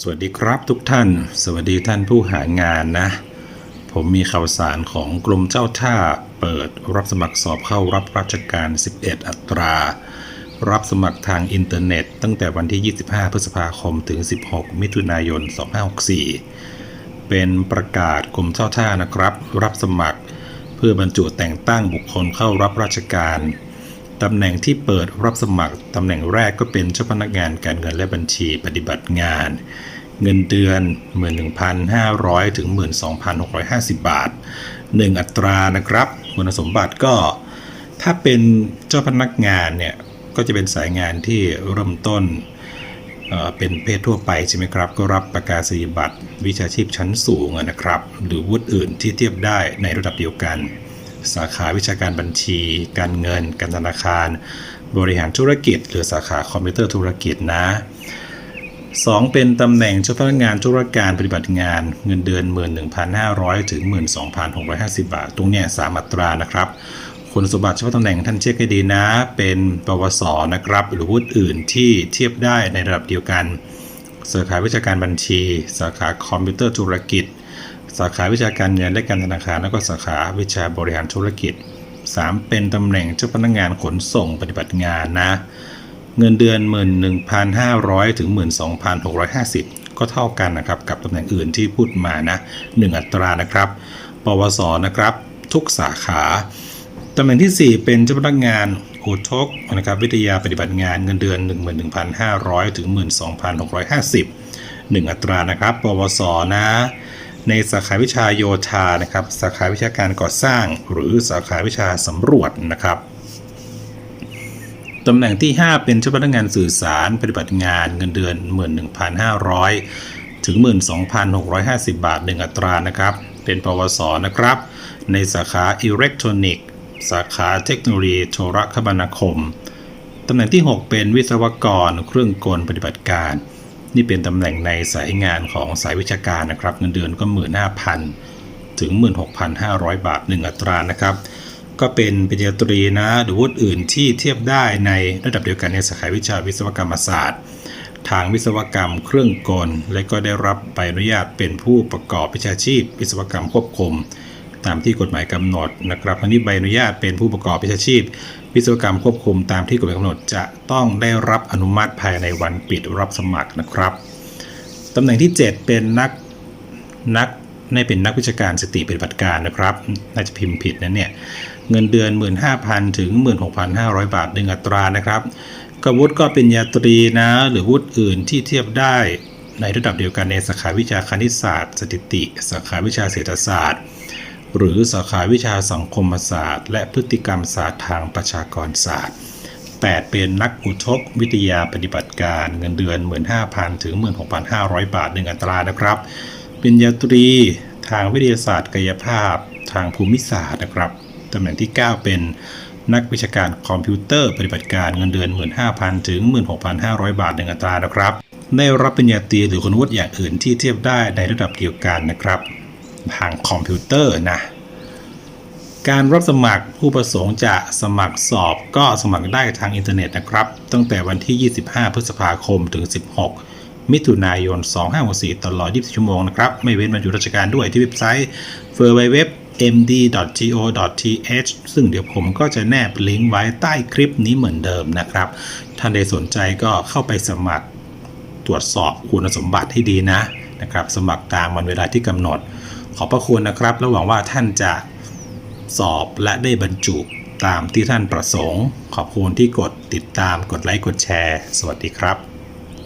สวัสดีครับทุกท่าน สวัสดีท่านผู้หางานนะ ผมมีข่าวสารของกรมเจ้าท่าเปิดรับสมัครสอบเข้ารับราชการ 11 อัตรา รับสมัครทางอินเทอร์เน็ต ตั้งแต่วันที่ 25 พฤษภาคมถึง 16 มิถุนายน 2564 เป็นประกาศกรมเจ้าท่านะครับ รับสมัคร เพื่อบรรจุแต่งตั้งบุคคลเข้ารับราชการ ตำแหน่งที่เปิดรับสมัคร ตำแหน่งแรกก็เป็นเจ้าพนักงานการเงินและบัญชีปฏิบัติงาน เงินเดือน 11,500 ถึง 12,650 บาท 1 อัตรานะครับ คุณสมบัติก็ ถ้าเป็นเจ้าพนักงานเนี่ย ก็จะเป็นสายงานที่เริ่มต้นเป็นเพศทั่วไปใช่ไหมครับ ก็รับประกาศนียบัตรวิชาชีพชั้นสูงนะครับ หรือวุฒิอื่นที่เทียบได้ในระดับเดียวกัน สาขาวิชาการบัญชี การเงิน การธนาคาร บริหารธุรกิจ หรือสาขาคอมพิวเตอร์ธุรกิจนะ 2 เป็นตำแหน่งเจ้าพนักงานธุรการปฏิบัติงานเงินเดือน 11,500 ถึง 12,650 บาท ตรงเนี้ยสามอัตรานะครับคุณสมบัติเฉพาะตำแหน่งท่านเช็คให้ดีนะ เป็นปวสนะครับ หรือวุฒิอื่นที่เทียบได้ในระดับเดียวกัน สาขาวิชาการบัญชี สาขาคอมพิวเตอร์ธุรกิจ สาขาวิชาการเงินและการธนาคารแล้วก็สาขาวิชาบริหารธุรกิจ 3 เป็นตำแหน่งเจ้าพนักงานขนส่งปฏิบัติงานนะ เงินเดือน 11,500 ถึง 12,650 ก็เท่ากันนะครับ กับตำแหน่งอื่นที่พูดมานะ 1 อัตรานะครับ ปวสนะครับ ทุกสาขาตำแหน่งที่ 4 เป็นเจ้าพนักงานโอทกนะครับวิทยาปฏิบัติงานเงินเดือน 11,500 ถึง 12,650 1 อัตรานะครับ ปวสนะ ในสาขาวิชาโยธานะครับสาขาวิชาการก่อสร้าง หรือสาขาวิชาสำรวจนะครับตำแหน่งที่ 5 เป็นเจ้าพนักงานสื่อสารปฏิบัติงานเงินเดือน 11,500 ถึง 12,650 บาท 1 อัตรานะครับ เป็นปวสนะครับ ในสาขาอิเล็กทรอนิกส์สาขาเทคโนโลยีโทรคมนาคม ตำแหน่งที่ 6 เป็นวิศวกรเครื่องกลปฏิบัติการ นี่เป็นตำแหน่งในสายงานของสายวิชาการนะครับ เงินเดือนก็ 15,000 ถึง 16,500 บาท 1 อัตรานะครับ ก็เป็นปริญญาตรีนะหรือวุฒิอื่นที่เทียบได้ในระดับเดียวกันในสาขาวิชาวิศวกรรมศาสตร์ ทางวิศวกรรมเครื่องกล และก็ได้รับใบอนุญาตเป็นผู้ประกอบวิชาชีพ วิศวกรรมควบคุม ตามที่กฎหมายกำหนดนะครับอันนี้ใบอนุญาตเป็นผู้ประกอบวิชาชีพ วิศวกรรมควบคุมตามที่กฎหมายกำหนดจะต้องได้รับอนุมัติภายในวันปิดรับสมัครนะครับตำแหน่งที่ 7 เป็นนักนักในเป็นนักวิชาการสติปฏิบัติการนะครับ น่าจะพิมพ์ผิดนะเนี่ย เงินเดือน 15,000 ถึง 16,500 บาทหนึ่งอัตรานะครับกวุฒิก็เป็นยาตรีนะ หรือวุฒิอื่นที่เทียบได้ในระดับเดียวกันในสาขาวิชาคณิตศาสตร์ สถิติ สาขาวิชาเศรษฐศาสตร์ หรือสาขาวิชาสังคมศาสตร์ และพฤติกรรมศาสตร์ทางประชากรศาสตร์ 8 เป็นนักอุทกวิทยาปฏิบัติการเงินเดือน 15,000 ถึง 16,500 บาทหนึ่งอัตรานะครับเป็นยาตรีทางวิทยาศาสตร์กายภาพ ทางภูมิศาสตร์นะครับตำแหน่งที่ 9 เป็นนักวิชาการคอมพิวเตอร์ปฏิบัติการเงินเดือน 15,000 ถึง 16,500 บาทหนึ่งอัตรานะครับ ได้รับปริญญาตรีหรือคุณวุฒิอย่างอื่นที่เทียบได้ในระดับเดียวกันนะครับ ทางคอมพิวเตอร์นะการรับสมัครผู้ประสงค์จะสมัครสอบก็สมัครได้ทางอินเทอร์เน็ตนะครับ ตั้งแต่วันที่ 25 พฤษภาคมถึง 16 มิถุนายน 2564 ตลอด 24 ชั่วโมงนะครับ ไม่เว้นวันหยุดราชการด้วยที่เว็บไซต์ f u r w w md.go.th ซึ่งเดี๋ยวผมก็จะแนบลิงก์ไว้ใต้คลิปนี้เหมือนเดิมนะครับ ท่านใดสนใจก็เข้าไปสมัครตรวจสอบคุณสมบัติให้ดีนะนะครับ สมัครตามวันเวลาที่กำหนด ขอบพระคุณนะครับและหวังว่าท่านจะสอบและได้บรรจุตามที่ท่านประสงค์ ขอบคุณที่กดติดตามกดไลค์กดแชร์ สวัสดีครับ